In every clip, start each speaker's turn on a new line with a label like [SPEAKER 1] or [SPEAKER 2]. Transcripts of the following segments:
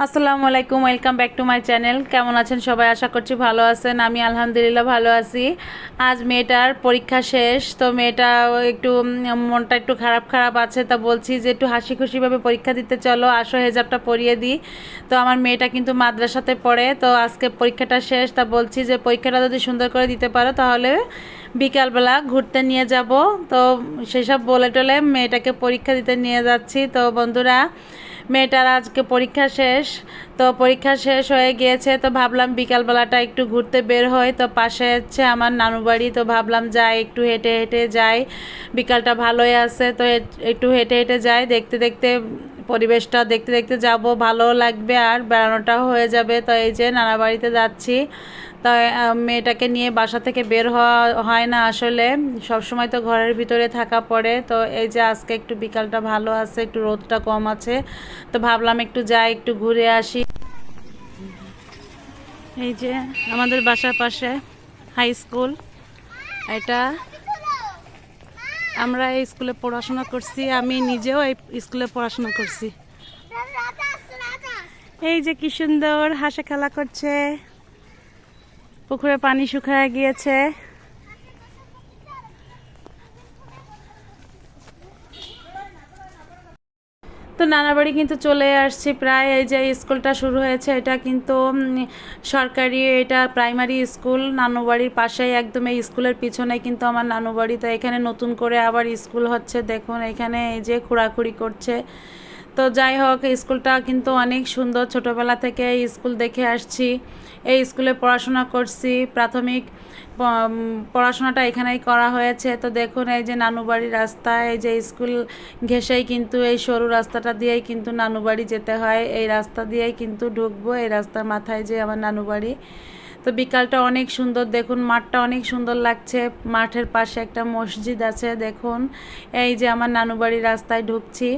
[SPEAKER 1] আসসালামু আলাইকুম, welcome back to my channel. কেমন আছেন সবাই? আশা করছি ভালো আছেন। আমি আলহামদুলিল্লাহ ভালো আছি। আজ মেয়েটার পরীক্ষা শেষ, তো মেয়েটা একটু মনটা একটু খারাপ খারাপ আছে, তা বলছি যে একটু হাসি খুশিভাবে পরীক্ষা দিতে চলো, আসো হেজাবটা পরিয়ে দিই। তো আমার মেয়েটা কিন্তু মাদ্রাসাতে পড়ে, তো আজকে পরীক্ষাটা শেষ, তা বলছি যে পরীক্ষাটা যদি সুন্দর করে দিতে পারো, তাহলে বিকালবেলা ঘুরতে নিয়ে যাব। তো সেসব বলে টলে মেয়েটাকে পরীক্ষা দিতে নিয়ে যাচ্ছি। তো বন্ধুরা মেয়েটার আজকে পরীক্ষা শেষ, তো পরীক্ষা শেষ হয়ে গিয়েছে, তো ভাবলাম বিকালবেলাটা একটু ঘুরতে বের হয় তো পাশে হচ্ছে আমার নানু বাড়ি, তো ভাবলাম যাই, একটু হেঁটে হেঁটে যাই, বিকালটা ভালোই আছে, তো একটু হেঁটে হেঁটে যাই, দেখতে দেখতে পরিবেশটা, দেখতে দেখতে যাব ভালো লাগবে আর বেড়ানোটাও হয়ে যাবে, তো এই যে নানা বাড়িতে যাচ্ছি তো মেয়েটাকে নিয়ে বাসা থেকে বের হওয়া হয় না আসলে। সব সময় তো ঘরের ভিতরে থাকা পড়ে। তো এই যে আজকে একটু বিকালটা ভালো আছে, একটু রোদটা কম আছে, তো ভাবলাম একটু যাই, একটু ঘুরে আসি। এই যে আমাদের বাসার পাশে হাই স্কুল। এটা আমরা এই স্কুলে পড়াশোনা করছি, আমি নিজেও এই স্কুলে পড়াশোনা করছি। এই যে কি সুন্দর হাসে খেলা করছে। পুকুরে পানি শুকায় গিয়েছে। তো নানা বাড়ি কিন্তু চলে আসছি। প্রায় এই যে স্কুলটা শুরু হয়েছে, এটা কিন্তু সরকারি, এটা প্রাইমারি স্কুল। নানু বাড়ির পাশেই একদম এই স্কুলের পিছনে কিন্তু আমার নানু বাড়ি। তো এখানে নতুন করে আবার স্কুল হচ্ছে। দেখুন, এখানে এই যে খোঁড়াখুড়ি করছে। তো যাই হোক স্কুলটা কিন্তু অনেক সুন্দর। ছোটোবেলা থেকে স্কুল দেখে আসছি। এই স্কুলে পড়াশোনা করছি। প্রাথমিক পড়াশোনাটা এখানেই করা হয়েছে। তো দেখুন, এই যে নানু বাড়ির রাস্তা, এই যে স্কুল ঘেসেই কিন্তু এই সরু রাস্তাটা দিয়েই কিন্তু নানুবাড়ি যেতে হয়। এই রাস্তা দিয়েই কিন্তু ঢুকবো, এই রাস্তার মাথায় যে আমার নানু বাড়ি তো বিকালটা অনেক সুন্দর। দেখুন, মাঠটা অনেক সুন্দর লাগছে। মাঠের পাশে একটা মসজিদ আছে, দেখুন। এই যে আমার নানু বাড়ির রাস্তায় ঢুকছি।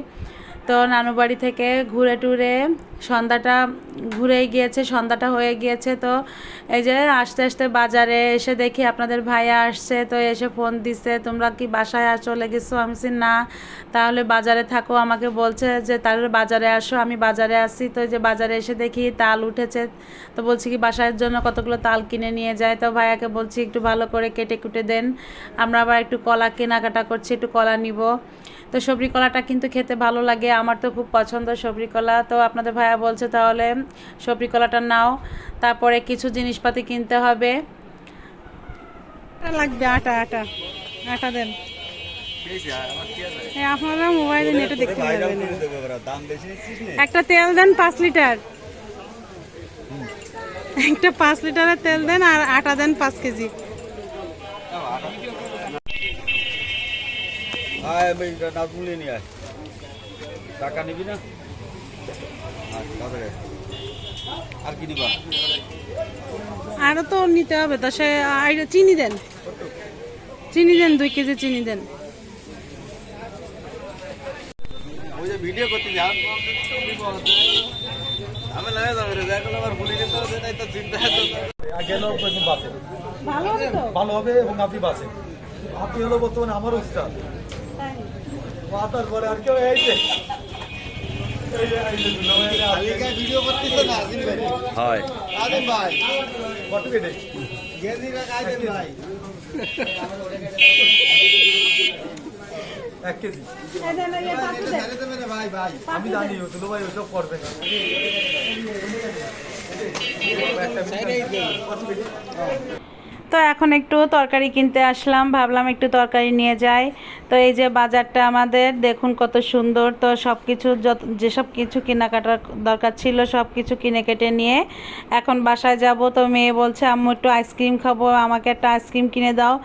[SPEAKER 1] তো নানু বাড়ি থেকে ঘুরে টুরে সন্ধ্যাটা ঘুরেই গিয়েছে, সন্ধ্যাটা হয়ে গিয়েছে। তো এই যে আস্তে আস্তে বাজারে এসে দেখি আপনাদের ভাইয়া আসছে, তো এসে ফোন দিছে, তোমরা কি বাসায় চলে গেছো? আমি না। তাহলে বাজারে থাকো, আমাকে বলছে যে, তাহলে বাজারে আসো, আমি বাজারে আসি তো এই যে বাজারে এসে দেখি তাল উঠেছে, তো বলছি কি, বাসার জন্য কতগুলো তাল কিনে নিয়ে যায় তো ভাইয়াকে বলছি, একটু ভালো করে কেটে কুটে দেন, আমরা আবার একটু কলা কেনাকাটা করছি, একটু কলা নিব। তো সবরি কলাটা কিন্তু খেতে ভালো লাগে, আমার তো খুব পছন্দ সবরি কলা। তো আপনাদের ভাইয়া বলছে তাহলে সবরি কলাটা নাও, তারপরে কিছু জিনিসপাতি কিনতে হবে।
[SPEAKER 2] লাগবে, আটা আটা আটা দেন। আপনারা মোবাইলে নেটে দেখতে পারবেন? একটা তেল দেন পাঁচ লিটার। একটা পাঁচ লিটারের তেল দেন আর আটা দেন পাঁচ কেজি।
[SPEAKER 3] আয় আমি নাজমুলি নিয়ে আয়। টাকা নিবি না। আর কি নিবা?
[SPEAKER 2] আরও তো নিতে হবে তো সে আর চিনি দেন। চিনি দেন দুই কেজি চিনি দেন।
[SPEAKER 3] ওই যে ভিডিও করতে আমি লাগে যাবে রে ভুলে হবে তাই তো চিন্তা
[SPEAKER 4] বাসে।
[SPEAKER 2] ভালো হবে
[SPEAKER 4] ভালো হবে এবং আপনি বাসে। আপনি হলো বর্তমানে আমার উস্তাদ মাতার পরে আর কেউ এই
[SPEAKER 3] হয় আজিম ভাই
[SPEAKER 4] কত কেটে
[SPEAKER 3] গেজি রা কাই দেন ভাই?
[SPEAKER 4] এক কেজি। আমি জানি ওইসব করবে না। কত কেজি?
[SPEAKER 1] তো এখন একটু তরকারি কিনতে আসলাম, ভাবলাম একটু তরকারি নিয়ে যাই। তো এই যে বাজারটা আমাদের, দেখুন কত সুন্দর। তো সব কিছু যত, যেসব কিছু কেনাকাটার দরকার ছিল সব কিছু কিনে কেটে নিয়ে এখন বাসায় যাব। তো মেয়ে বলছে, আম্মু, একটু আইসক্রিম খাব, আমাকে একটা আইসক্রিম কিনে দাও।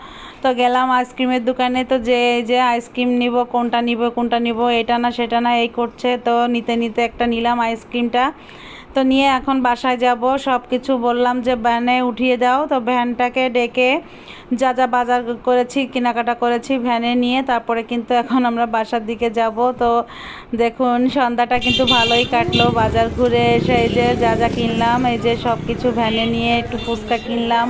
[SPEAKER 1] তো গেলাম আইসক্রিমের দোকানে। তো যে, এই যে আইসক্রিম নিব, কোনটা নিব কোনটা নিব, এটা না, সেটা না, এই করছে। তো নিতে নিতে একটা নিলাম আইসক্রিমটা। তো নিয়ে এখন বাসায় যাব। সব কিছু বললাম যে, ভ্যানে উঠিয়ে দাও। তো ভ্যানটাকে ডেকে যা যা বাজার করেছি, কেনাকাটা করেছি ভ্যানে নিয়ে, তারপরে কিন্তু এখন আমরা বাসার দিকে যাব। তো দেখুন, সন্ধ্যাটা কিন্তু ভালোই কাটলো। বাজার ঘুরে এসে এই যে যা যা কিনলাম, এই যে সব কিছু ভ্যানে নিয়ে একটু ফুচকা কিনলাম।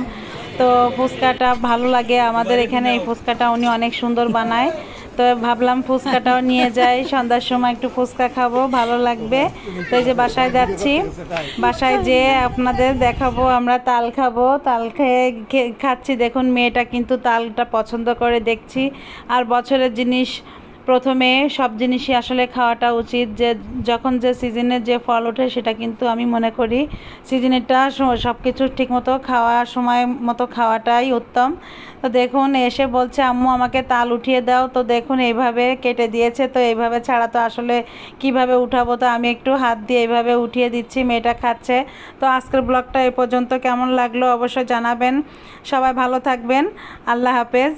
[SPEAKER 1] তো ফুচকাটা ভালো লাগে আমাদের এখানে, এই ফুচকাটা উনি অনেক সুন্দর বানায়। তো ভাবলাম ফুচকাটাও নিয়ে যাই। সন্ধ্যার সময় একটু ফুচকা খাব, ভালো লাগবে। তো এই যে বাসায় যাচ্ছি। বাসায় যেয়ে আপনাদের দেখাবো, আমরা তাল খাব। তাল খেয়ে খাচ্ছি। দেখুন, মেয়েটা কিন্তু তালটা পছন্দ করে দেখছি। আর বছরের জিনিস প্রথমে সব জিনিসই আসলে খাওয়াটা উচিত। যে যখন যে সিজনের যে ফল ওঠে সেটা কিন্তু আমি মনে করি সিজনেরটা সব কিছু ঠিকমতো খাওয়ার সময় মতো খাওয়াটাই উত্তম। তো দেখুন, এসে বলছে, আম্মু, আমাকে তাল উঠিয়ে দাও। তো দেখুন, এইভাবে কেটে দিয়েছে। তো এইভাবে ছাড়া তো আসলে কীভাবে উঠাবো? তো আমি একটু হাত দিয়ে এইভাবে উঠিয়ে দিচ্ছি, মেয়েটা খাচ্ছে। তো আজকের ব্লগটা এ পর্যন্ত। কেমন লাগল অবশ্যই জানাবেন। সবাই ভালো থাকবেন। আল্লাহ হাফেজ।